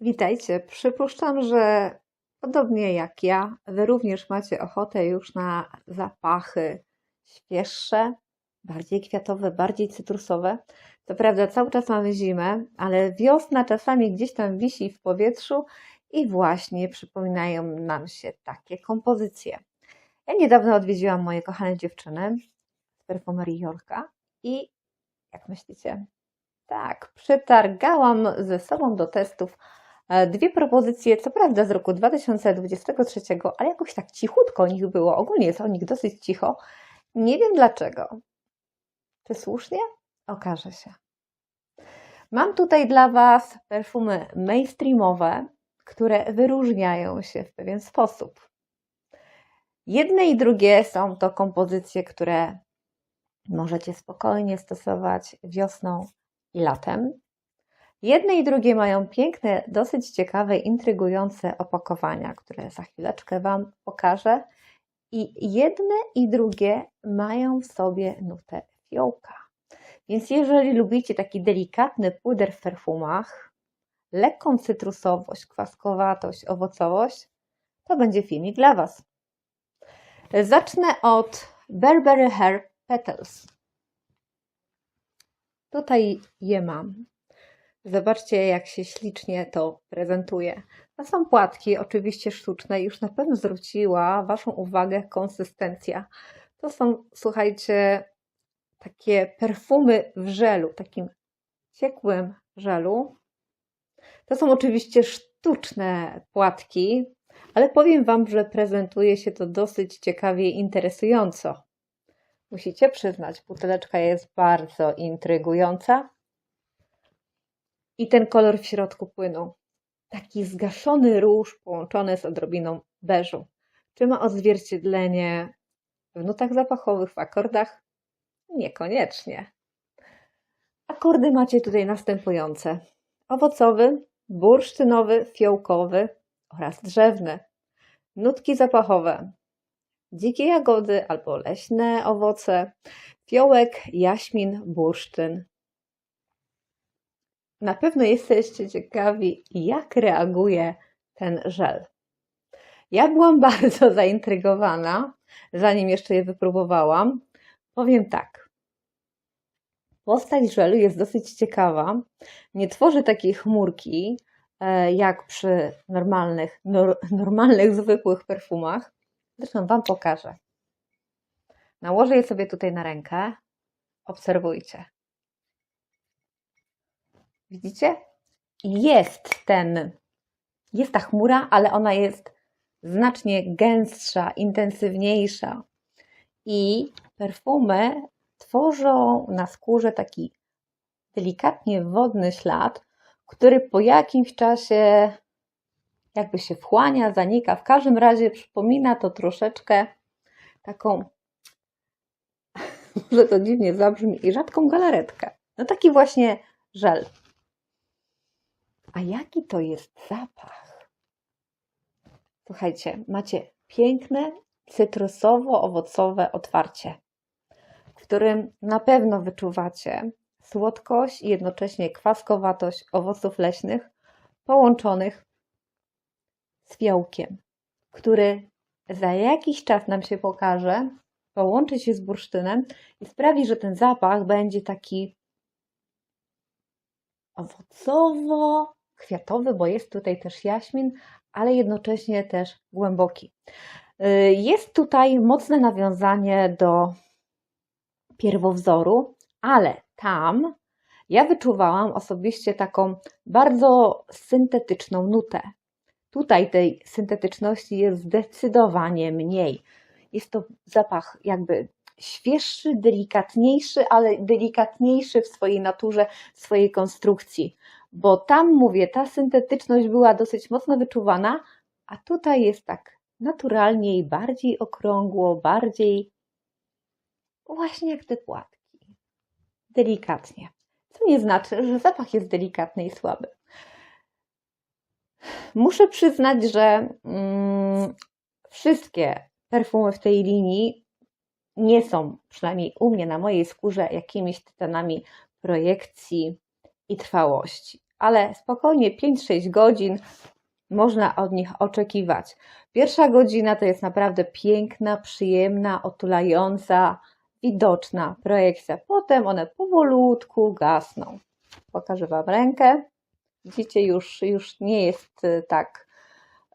Witajcie. Przypuszczam, że podobnie jak ja, Wy również macie ochotę już na zapachy świeższe, bardziej kwiatowe, bardziej cytrusowe. To prawda, cały czas mamy zimę, ale wiosna czasami gdzieś tam wisi w powietrzu i właśnie przypominają nam się takie kompozycje. Ja niedawno odwiedziłam moje kochane dziewczyny z perfumerii Jolka i jak myślicie? Tak, przetargałam ze sobą do testów e, dwie propozycje, co prawda z roku 2023, ale jakoś tak cichutko o nich było. Ogólnie jest o nich dosyć cicho. Nie wiem dlaczego. Czy słusznie? Okaże się. Mam tutaj dla Was perfumy mainstreamowe, które wyróżniają się w pewien sposób. Jedne i drugie są to kompozycje, które możecie spokojnie stosować wiosną i latem. Jedne i drugie mają piękne, dosyć ciekawe, intrygujące opakowania, które za chwileczkę Wam pokażę. I jedne i drugie mają w sobie nutę fiołka. Więc jeżeli lubicie taki delikatny puder w perfumach, lekką cytrusowość, kwaskowatość, owocowość, to będzie filmik dla Was. Zacznę od Burberry Hair Petals. Tutaj je mam. Zobaczcie, jak się ślicznie to prezentuje. To są płatki, oczywiście sztuczne. Już na pewno zwróciła Waszą uwagę konsystencja. To są, słuchajcie, takie perfumy w żelu, takim ciekłym żelu. To są oczywiście sztuczne płatki, ale powiem Wam, że prezentuje się to dosyć ciekawie i interesująco. Musicie przyznać, buteleczka jest bardzo intrygująca. I ten kolor w środku płynu. Taki zgaszony róż połączony z odrobiną beżu. Czy ma odzwierciedlenie w nutach zapachowych, w akordach? Niekoniecznie. Akordy macie tutaj następujące: owocowy, bursztynowy, fiołkowy oraz drzewny. Nutki zapachowe: dzikie jagody albo leśne owoce, fiołek, jaśmin, bursztyn. Na pewno jesteście ciekawi, jak reaguje ten żel. Ja byłam bardzo zaintrygowana, zanim jeszcze je wypróbowałam. Powiem tak. Postać żelu jest dosyć ciekawa. Nie tworzy takiej chmurki, e, jak przy normalnych, normalnych, zwykłych perfumach. Zresztą Wam pokażę. Nałożę je sobie tutaj na rękę. Obserwujcie. Widzicie? Jest ten, jest ta chmura, ale ona jest znacznie gęstsza, intensywniejsza. I perfumy tworzą na skórze taki delikatnie wodny ślad, który po jakimś czasie jakby się wchłania, zanika. W każdym razie przypomina to troszeczkę taką, może to dziwnie zabrzmi, i rzadką galaretkę. No taki właśnie żel. A jaki to jest zapach? Słuchajcie, macie piękne, cytrusowo-owocowe otwarcie, w którym na pewno wyczuwacie słodkość i jednocześnie kwaskowatość owoców leśnych połączonych z fiołkiem, który za jakiś czas nam się pokaże, połączy się z bursztynem i sprawi, że ten zapach będzie taki owocowo-kwiatowy, bo jest tutaj też jaśmin, ale jednocześnie też głęboki. Y, jest tutaj mocne nawiązanie do pierwowzoru, ale tam ja wyczuwałam osobiście taką bardzo syntetyczną nutę. Tutaj tej syntetyczności jest zdecydowanie mniej. Jest to zapach jakby świeższy, delikatniejszy, ale delikatniejszy w swojej naturze, w swojej konstrukcji. Bo tam mówię, ta syntetyczność była dosyć mocno wyczuwana, a tutaj jest tak naturalniej, bardziej okrągło, bardziej właśnie jak te płatki. Delikatnie. Co nie znaczy, że zapach jest delikatny i słaby. Muszę przyznać, że mm, wszystkie perfumy w tej linii nie są, przynajmniej u mnie na mojej skórze, jakimiś tytanami projekcji i trwałości. Ale spokojnie 5-6 godzin można od nich oczekiwać. Pierwsza godzina to jest naprawdę piękna, przyjemna, otulająca, widoczna projekcja. Potem one powolutku gasną. Pokażę Wam rękę. Widzicie, już, już nie jest y, tak,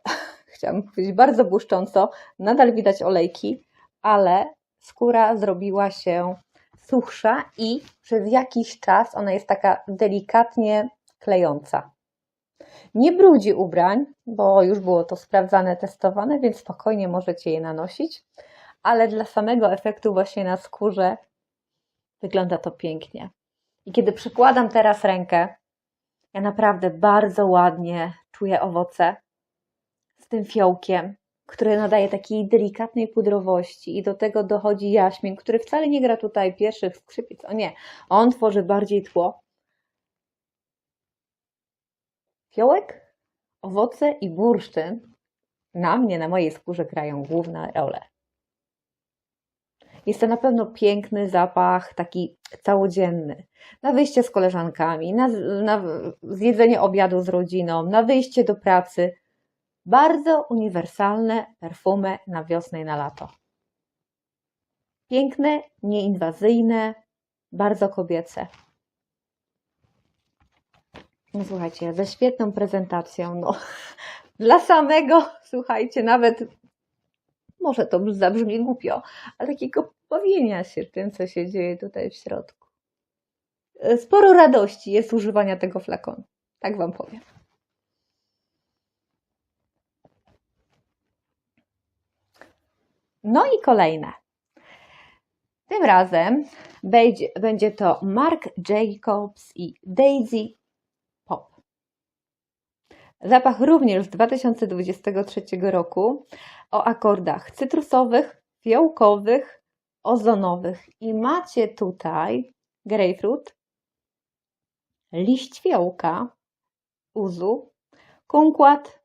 chciałam powiedzieć, bardzo błyszcząco. Nadal widać olejki, ale skóra zrobiła się suchsza i przez jakiś czas ona jest taka delikatnie klejąca. Nie brudzi ubrań, bo już było to sprawdzane, testowane, więc spokojnie możecie je nanosić, ale dla samego efektu właśnie na skórze wygląda to pięknie. I kiedy przykładam teraz rękę, ja naprawdę bardzo ładnie czuję owoce z tym fiołkiem, który nadaje takiej delikatnej pudrowości i do tego dochodzi jaśmin, który wcale nie gra tutaj pierwszych skrzypiec. O nie, on tworzy bardziej tło. Fiołek, owoce i bursztyn na mnie, na mojej skórze grają główne role. Jest to na pewno piękny zapach, taki całodzienny. Na wyjście z koleżankami, na, na zjedzenie obiadu z rodziną, na wyjście do pracy. Bardzo uniwersalne perfumy na wiosnę i na lato. Piękne, nieinwazyjne, bardzo kobiece. No słuchajcie, ze świetną prezentacją. No, dla samego, słuchajcie, nawet może to zabrzmi głupio, ale takiego bawienia się tym, co się dzieje tutaj w środku. Sporo radości jest używania tego flakonu. Tak Wam powiem. No i kolejne. Tym razem będzie, będzie to Marc Jacobs i Daisy. Zapach również z 2023 roku o akordach cytrusowych, fiołkowych, ozonowych. I macie tutaj grapefruit, liść fiołka, uzu, kumquat,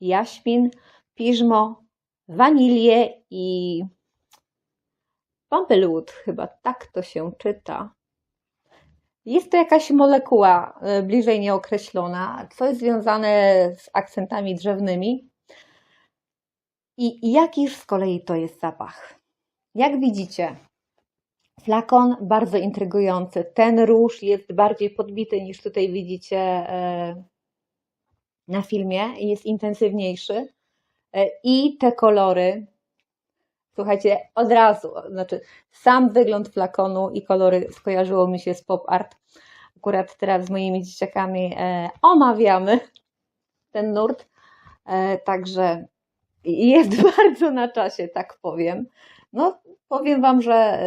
jaśmin, piżmo, wanilię i Pampelwood, chyba tak to się czyta. Jest to jakaś molekuła e, bliżej nieokreślona, co jest związane z akcentami drzewnymi. I jakiż z kolei to jest zapach? Jak widzicie, flakon bardzo intrygujący. Ten róż jest bardziej podbity niż tutaj widzicie e, na filmie, jest intensywniejszy. E, I te kolory, słuchajcie, od razu, znaczy sam wygląd flakonu i kolory skojarzyło mi się z pop art. Akurat teraz z moimi dzieciakami e, omawiamy ten nurt, także jest bardzo na czasie, tak powiem. No, powiem Wam, że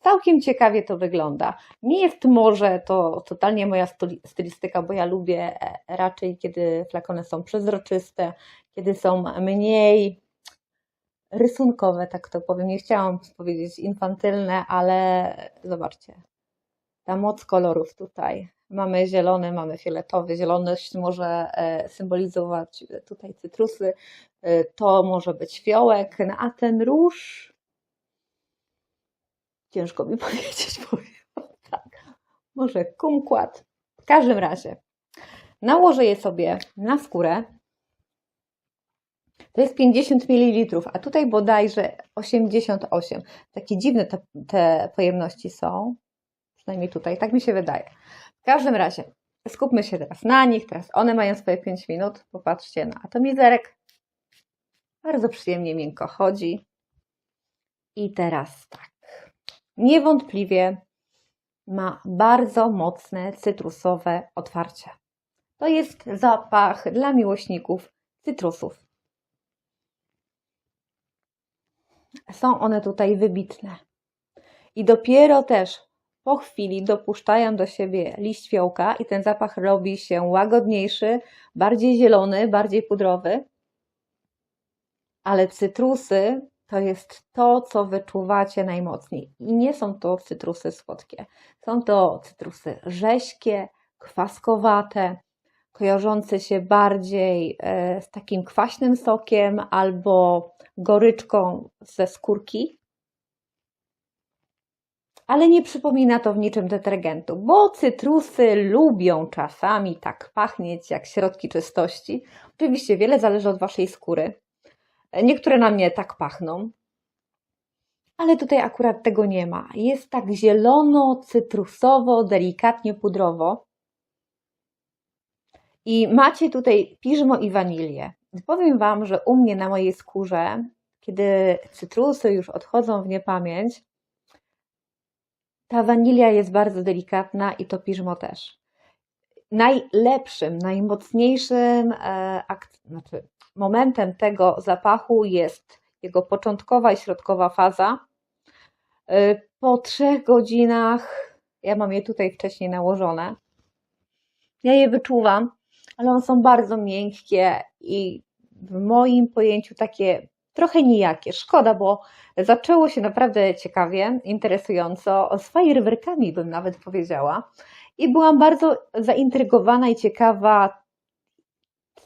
całkiem ciekawie to wygląda. Nie jest może to totalnie moja stylistyka, bo ja lubię e, raczej, kiedy flakony są przezroczyste, kiedy są mniej rysunkowe, tak to powiem. Nie chciałam powiedzieć infantylne, ale zobaczcie, ta moc kolorów tutaj. Mamy zielony, mamy fioletowy. Zieloność może e, symbolizować tutaj cytrusy, e, to może być fiołek, no a ten róż ciężko mi powiedzieć, powiem tak. Może kumquat. W każdym razie nałożę je sobie na skórę. To jest 50 ml, a tutaj bodajże 88. Takie dziwne te, te pojemności są. Przynajmniej tutaj, tak mi się wydaje. W każdym razie skupmy się teraz na nich. Teraz one mają swoje 5 minut. Popatrzcie na atomizerek. Bardzo przyjemnie, miękko chodzi. I teraz tak. Niewątpliwie ma bardzo mocne cytrusowe otwarcie. To jest zapach dla miłośników cytrusów. Są one tutaj wybitne. I dopiero też po chwili dopuszczają do siebie liść fiołka i ten zapach robi się łagodniejszy, bardziej zielony, bardziej pudrowy. Ale cytrusy to jest to, co wyczuwacie najmocniej. I nie są to cytrusy słodkie. Są to cytrusy rześkie, kwaskowate, kojarzące się bardziej e, z takim kwaśnym sokiem albo goryczką ze skórki. ale nie przypomina to w niczym detergentu, bo cytrusy lubią czasami tak pachnieć jak środki czystości. Oczywiście wiele zależy od Waszej skóry. Niektóre na mnie tak pachną, ale tutaj akurat tego nie ma. Jest tak zielono, cytrusowo, delikatnie pudrowo. I macie tutaj piżmo i wanilię. Powiem Wam, że u mnie na mojej skórze, kiedy cytrusy już odchodzą w niepamięć, ta wanilia jest bardzo delikatna i to piżmo też. Najlepszym, najmocniejszym e, znaczy, momentem tego zapachu jest jego początkowa i środkowa faza. E, po trzech godzinach, ja mam je tutaj wcześniej nałożone, ja je wyczuwam, ale one są bardzo miękkie i w moim pojęciu takie trochę nijakie. Szkoda, bo zaczęło się naprawdę ciekawie, interesująco, z fajerwerkami bym nawet powiedziała. I byłam bardzo zaintrygowana i ciekawa,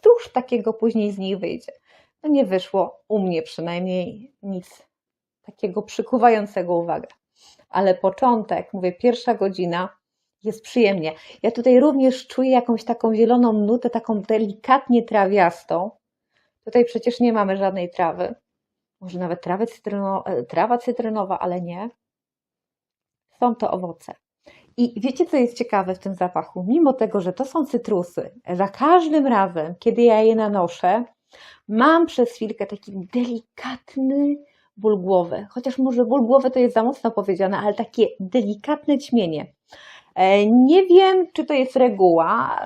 cóż takiego później z nich wyjdzie. No nie wyszło, u mnie przynajmniej nic takiego przykuwającego uwagę. Ale początek, mówię, pierwsza godzina jest przyjemnie. Ja tutaj również czuję jakąś taką zieloną nutę, taką delikatnie trawiastą. Tutaj przecież nie mamy żadnej trawy. Może nawet cytryno, e, trawa cytrynowa, ale nie. Są to owoce. I wiecie, co jest ciekawe w tym zapachu? Mimo tego, że to są cytrusy, za każdym razem, kiedy ja je nanoszę, mam przez chwilkę taki delikatny ból głowy. Chociaż może ból głowy to jest za mocno powiedziane, ale takie delikatne ćmienie. E, nie wiem, czy to jest reguła.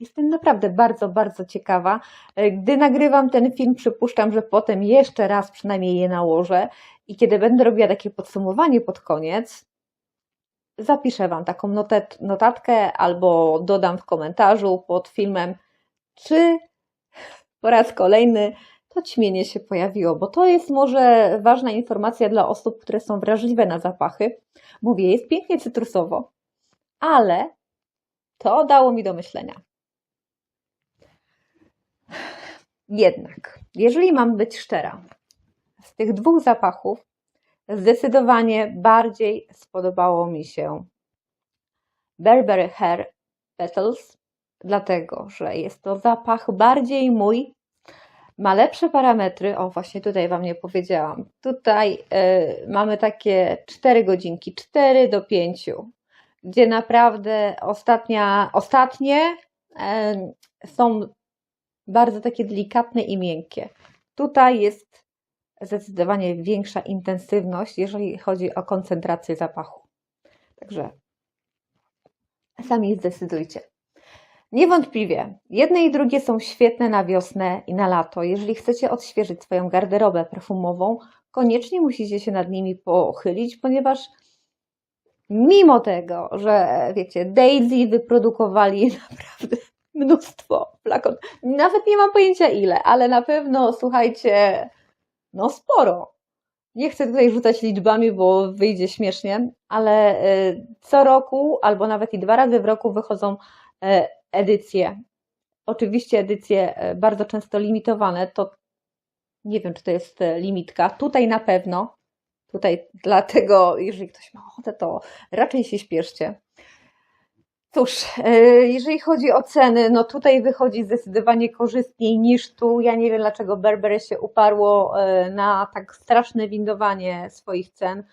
Jestem naprawdę bardzo, bardzo ciekawa. E, Gdy nagrywam ten film, przypuszczam, że potem jeszcze raz przynajmniej je nałożę i kiedy będę robiła takie podsumowanie pod koniec, zapiszę Wam taką notet, notatkę albo dodam w komentarzu pod filmem, czy po raz kolejny to ćmienie się pojawiło, bo to jest może ważna informacja dla osób, które są wrażliwe na zapachy. Mówię, jest pięknie cytrusowo, ale to dało mi do myślenia. Jednak, jeżeli mam być szczera, z tych dwóch zapachów zdecydowanie bardziej spodobało mi się Burberry Hair Petals, dlatego że jest to zapach bardziej mój, ma lepsze parametry. O, właśnie tutaj Wam nie powiedziałam. Tutaj y, mamy takie 4 godzinki, 4 do 5, gdzie naprawdę ostatnia, ostatnie y, są bardzo takie delikatne i miękkie. Tutaj jest zdecydowanie większa intensywność, jeżeli chodzi o koncentrację zapachu. Także sami zdecydujcie. Niewątpliwie, jedne i drugie są świetne na wiosnę i na lato. Jeżeli chcecie odświeżyć swoją garderobę perfumową, koniecznie musicie się nad nimi pochylić, ponieważ mimo tego, że wiecie, Daisy wyprodukowali naprawdę mnóstwo flakon. Nawet nie mam pojęcia ile, ale na pewno, słuchajcie, no sporo. Nie chcę tutaj rzucać liczbami, bo wyjdzie śmiesznie, ale y, co roku, albo nawet i dwa razy w roku wychodzą y, edycje. Oczywiście edycje y, bardzo często limitowane, to nie wiem, czy to jest limitka. Tutaj na pewno, tutaj dlatego, jeżeli ktoś ma ochotę, to raczej się śpieszcie. Cóż, e, jeżeli chodzi o ceny, no tutaj wychodzi zdecydowanie korzystniej niż tu. Ja nie wiem, dlaczego Burberry się uparło e, na tak straszne windowanie swoich cen.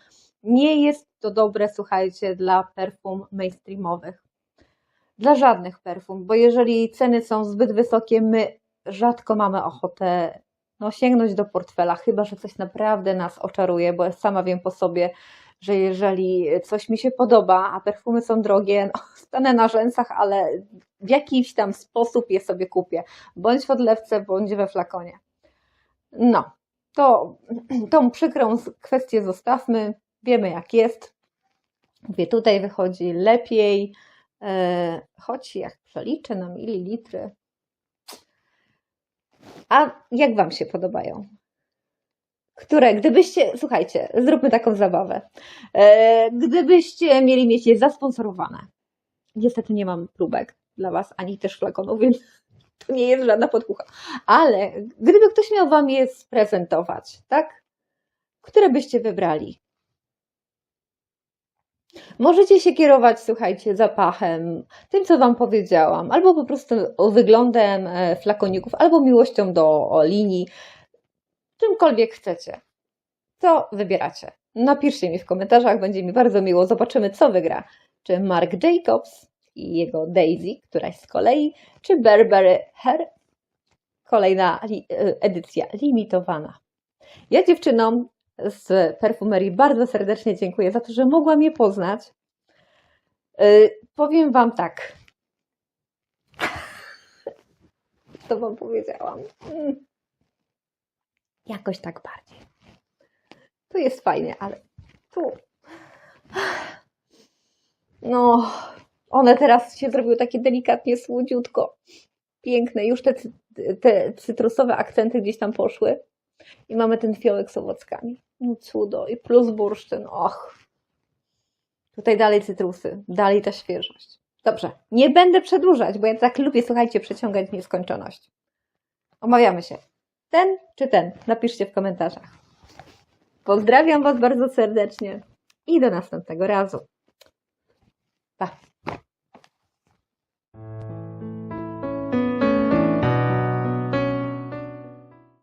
Nie jest to dobre, słuchajcie, dla perfum mainstreamowych. Dla żadnych perfum, bo jeżeli ceny są zbyt wysokie, my rzadko mamy ochotę no, sięgnąć do portfela, chyba że coś naprawdę nas oczaruje, bo ja sama wiem po sobie, że jeżeli coś mi się podoba, a perfumy są drogie, no, stanę na rzęsach, ale w jakiś tam sposób je sobie kupię. Bądź w odlewce, bądź we flakonie. No, to tą przykrą kwestię zostawmy. Wiemy jak jest. Mówię, tutaj wychodzi lepiej, choć jak przeliczę na mililitry. A jak Wam się podobają? które gdybyście, słuchajcie, zróbmy taką zabawę. E, gdybyście mieli mieć je zasponsorowane. Niestety nie mam próbek dla Was, ani też flakonów, więc to nie jest żadna podpucha. Ale gdyby ktoś miał Wam je sprezentować, tak? Które byście wybrali? Możecie się kierować, słuchajcie, zapachem, tym, co Wam powiedziałam, albo po prostu wyglądem e, flakoników, albo miłością do linii, czymkolwiek chcecie. Co wybieracie? Napiszcie mi w komentarzach, będzie mi bardzo miło. Zobaczymy, co wygra. Czy Mark Jacobs i jego Daisy, któraś z kolei, czy Burberry Her, kolejna e, edycja limitowana. Ja dziewczynom z perfumerii bardzo serdecznie dziękuję za to, że mogłam je poznać. Yy, powiem Wam tak. Co Wam powiedziałam? Mm. Jakoś tak bardziej. Tu jest fajnie, ale tu. No, one teraz się zrobiły takie delikatnie słodziutko. Piękne. Już te, te cytrusowe akcenty gdzieś tam poszły. I mamy ten fiołek z owockami. No cudo. I plus bursztyn. Och. Tutaj dalej cytrusy. Dalej ta świeżość. Dobrze. Nie będę przedłużać, bo ja tak lubię, słuchajcie, przeciągać w nieskończoność. Omawiamy się. Ten czy ten? Napiszcie w komentarzach. Pozdrawiam Was bardzo serdecznie i do następnego razu. Pa.